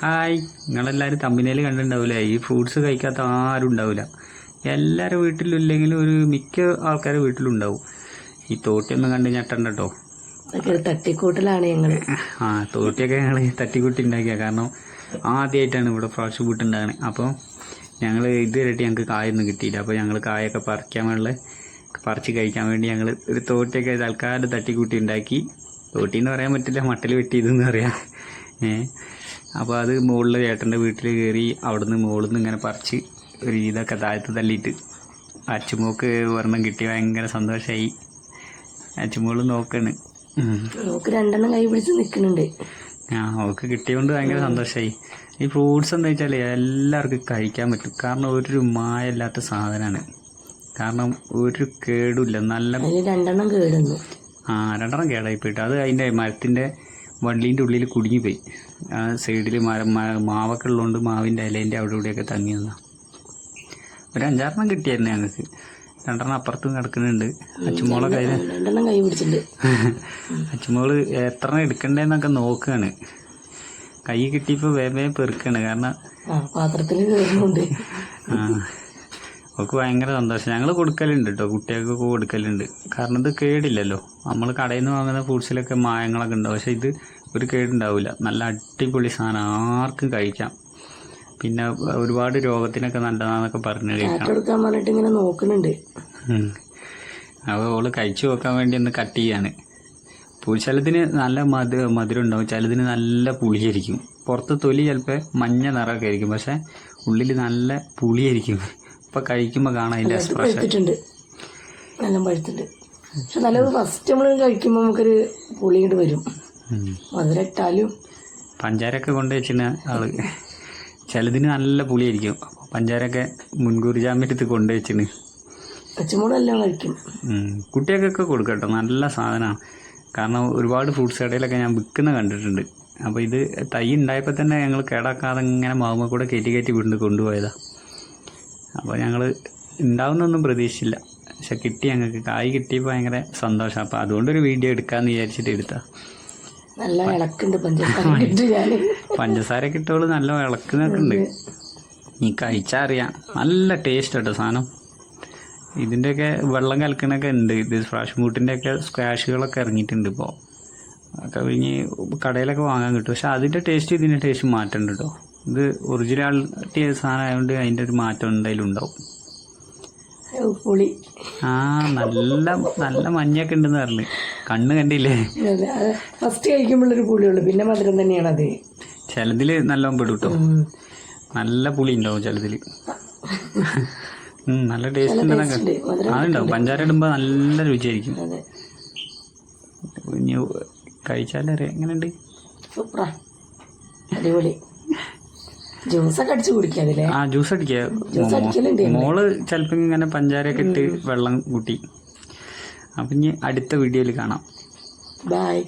Hi. നിങ്ങളെല്ലാവരും തമ്മിനേൽ കണ്ടിട്ടുണ്ടാവില്ലേ ഈ fruits കഴിക്കാത്ത ആരും ഉണ്ടാവില്ല എല്ലാവരുടെ വീട്ടിലും ഇല്ലെങ്കിലും ഒരു മിക്ക ആൾക്കാരുടെ വീട്ടിലുണ്ടാവും ഈ തോട്ടിയൊന്നും കണ്ട് ഞെട്ടണ്ട കേട്ടോ തട്ടിക്കൂട്ടിലാണ് ഞങ്ങൾ. ആ തോട്ടിയൊക്കെ ഞങ്ങൾ തട്ടിക്കൂട്ടി ഉണ്ടാക്കിയ. കാരണം ആദ്യമായിട്ടാണ് ഇവിടെ ഫ്രഷ് ഫുഡ് ഉണ്ടാകുന്നത് അപ്പോൾ ഞങ്ങൾ ഇതുവരെയായിട്ട് ഞങ്ങൾക്ക് കായൊന്നും കിട്ടിയില്ല. അപ്പോൾ ഞങ്ങൾ കായൊക്കെ പറിക്കാൻ വേണ്ടി പറിച്ച് കഴിക്കാൻ വേണ്ടി ഞങ്ങൾ ഒരു തോട്ടിയൊക്കെ തൽക്കാലം തട്ടിക്കൂട്ടി ഉണ്ടാക്കി. തോട്ടി എന്ന് പറയാൻ പറ്റില്ല മട്ടിൽ വെട്ടിയതെന്ന് പറയാം. ഏ അപ്പോൾ അത് മുകളിൽ ചേട്ടന്റെ വീട്ടിൽ കയറി അവിടുന്ന് മുകളിൽ നിന്ന് ഇങ്ങനെ പറിച്ച് ഒരു ഇതൊക്കെ താഴത്ത് തള്ളിയിട്ട് അച്ചുമോക്ക് ഒരെണ്ണം കിട്ടി ഭയങ്കര സന്തോഷമായി അച്ചുമോൾ നോക്കാണ്. ഉം. നമുക്ക് രണ്ടെണ്ണം കൈ പിടിച്ച് നിൽക്കുന്നുണ്ട് ആ അവൾക്ക് കിട്ടിയതുകൊണ്ട് ഭയങ്കര സന്തോഷമായി ഈ ഫ്രൂട്ട്സ് എന്താ വെച്ചാൽ എല്ലാവർക്കും കഴിക്കാൻ പറ്റും. കാരണം ഒരു മായല്ലാത്ത സാധനമാണ് കാരണം ഒരു കേടുമില്ല. നല്ല രണ്ടെണ്ണം കേടുന്നു. ആ രണ്ടെണ്ണം കേടായി പോയിട്ട് അത് അതിന്റെ മരത്തിന്റെ വള്ളീന്റെ ഉള്ളിൽ കുടുങ്ങിപ്പോയി ആ സൈഡിൽ മര മാവൊക്കെ ഉള്ളതുകൊണ്ട് മാവിന്റെ ഇലേന്റെ അവിടെ ഇവിടെയൊക്കെ തങ്ങി നിന്ന. ഒരു അഞ്ചാറെണ്ണം കിട്ടിയായിരുന്നു ഞങ്ങൾക്ക്. രണ്ടെണ്ണം അപ്പുറത്തും കിടക്കുന്നുണ്ട്. അച്ചുമോളെ കയ്യിൽ അച്ചുമോൾ എത്ര എടുക്കണ്ടേന്നൊക്കെ നോക്കുകയാണ് കൈ കിട്ടിയപ്പോൾ വേഗം വേഗം പെറുക്കാണ്. കാരണം പാത്രത്തിൽ ആ, അവൾക്ക് ഭയങ്കര സന്തോഷം. ഞങ്ങൾ കൊടുക്കലുണ്ട് കേട്ടോ കുട്ടികൾക്കൊക്കെ കൊടുക്കലുണ്ട്. കാരണം ഇത് കേടില്ലല്ലോ. നമ്മൾ കടയിൽ നിന്ന് വാങ്ങുന്ന ഫ്രൂട്ട്സിലൊക്കെ മായങ്ങളൊക്കെ ഉണ്ടാവും. പക്ഷേ ഇത് ഒരു കേടുണ്ടാവില്ല നല്ല അടിപൊളി സാധനം. ആർക്കും കഴിക്കാം. പിന്നെ ഒരുപാട് രോഗത്തിനൊക്കെ നല്ലതാന്നൊക്കെ പറഞ്ഞു പറഞ്ഞിട്ട് ഇങ്ങനെ നോക്കുന്നുണ്ട്. അപ്പോൾ ഓൾ കഴിച്ചു നോക്കാൻ വേണ്ടി ഒന്ന് കട്ട് ചെയ്യാണ്. ചിലതിന് നല്ല മധു മധുരം ഉണ്ടാവും. ചിലതിന് നല്ല പുളിയായിരിക്കും. പുറത്ത് തൊലി ചിലപ്പോൾ മഞ്ഞ നിറമൊക്കെ ആയിരിക്കും. പക്ഷെ ഉള്ളിൽ നല്ല പുളിയായിരിക്കും. ഇപ്പം കഴിക്കുമ്പോൾ കാണാനില്ല പഴുത്തിട്ടുണ്ട് നല്ല പഴുത്തിട്ടുണ്ട്. പക്ഷെ നല്ലത് ഫസ്റ്റ് നമ്മൾ കഴിക്കുമ്പോൾ നമുക്കൊരു പുളി ഇങ്ങോട്ട് വരും. മധുരട്ടാലും പഞ്ചാരൊക്കെ കൊണ്ട് വെച്ചിന് ആൾ. ചിലതിന് നല്ല പുളിയായിരിക്കും. പഞ്ചാരൊക്കെ മുൻകൂർ ജാമ്യത്ത് കൊണ്ട് വെച്ചിന്. പച്ചമുളകെല്ലാം കഴിക്കും. കുട്ടികൾക്കൊക്കെ കൊടുക്കട്ടോ. നല്ല സാധനമാണ്. കാരണം ഒരുപാട് ഫ്രൂട്ട്സ് കടയിലൊക്കെ ഞാൻ വിൽക്കുന്ന കണ്ടിട്ടുണ്ട്. അപ്പോൾ ഇത് തൈ ഉണ്ടായപ്പോൾ തന്നെ ഞങ്ങൾ കേടാക്കാതെ ഇങ്ങനെ മാവുമ്പോൾ കൂടെ കയറ്റി കയറ്റി വീണ്ടും കൊണ്ടുപോയതാ. അപ്പോൾ ഞങ്ങൾ ഉണ്ടാവുന്നൊന്നും പ്രതീക്ഷിച്ചില്ല. പക്ഷെ കിട്ടി ഞങ്ങൾക്ക് കായ് കിട്ടിയപ്പോൾ ഭയങ്കര സന്തോഷം. അപ്പോൾ അതുകൊണ്ടൊരു വീഡിയോ എടുക്കാമെന്ന് വിചാരിച്ചിട്ട് എടുത്താ. നല്ല ഇളക്കുണ്ട് പഞ്ചസാര ഇട്ട് ഞാൻ പഞ്ചസാര കിട്ടുമ്പോൾ നല്ല ഇളക്കുന്നൊക്കെ ഉണ്ട്. നീ കഴിച്ചാൽ അറിയാം. നല്ല ടേസ്റ്റ് കേട്ടോ സാധനം ഇതിന്റെയൊക്കെ വെള്ളം കലക്കണൊക്കെ ഉണ്ട്. ഇത് ഫ്രാഷ് മൂട്ടിന്റെയൊക്കെ സ്ക്വാഷുകളൊക്കെ ഇറങ്ങിയിട്ടുണ്ട് ഇപ്പോൾ ഒക്കെ കഴിഞ്ഞ് കടയിലൊക്കെ വാങ്ങാൻ കിട്ടും. പക്ഷെ അതിന്റെ ടേസ്റ്റ് ഇതിന്റെ ടേസ്റ്റ് മാറ്റമുണ്ട് കേട്ടോ ഇത് ഒറിജിനാലിറ്റി സാധനം ആയതുകൊണ്ട് അതിന്റെ ഒരു മാറ്റം എന്തായാലും ഉണ്ടാവും പുളി. ആ നല്ല നല്ല മഞ്ഞൊക്കെ ഉണ്ടെന്ന് പറഞ്ഞു. കണ്ണ് കണ്ടില്ലേ? ഫസ്റ്റ് കഴിക്കുമ്പോഴൊരു പുളിയുള്ളൂ. പിന്നെ മധുരം തന്നെയാണ് അത്. ചിലതിൽ നല്ല പെടും കേട്ടോ നല്ല പുളി ഉണ്ടാവും ചിലതിൽ നല്ല ടേസ്റ്റ് ഉണ്ടെന്നൊക്കെ അതുണ്ടാവും. പഞ്ചാര ഇടുമ്പോൾ നല്ല രുചിയായിരിക്കും. കഴിച്ചാലറിയാം എങ്ങനെയുണ്ട്? സൂപ്പറാ. അടിപൊളി. ജ്യൂസൊക്കെ അടിച്ച് കുടിക്കാം ആ ജ്യൂസ് അടിക്കുക ജ്യൂസ് അടിക്കലുണ്ട് മോൾ ചിലപ്പോൾ ഇങ്ങനെ പഞ്ചാരൊക്കെ ഇട്ട് വെള്ളം കൂട്ടി. അപ്പം ഇനി അടുത്ത വീഡിയോയിൽ കാണാം. ബായ്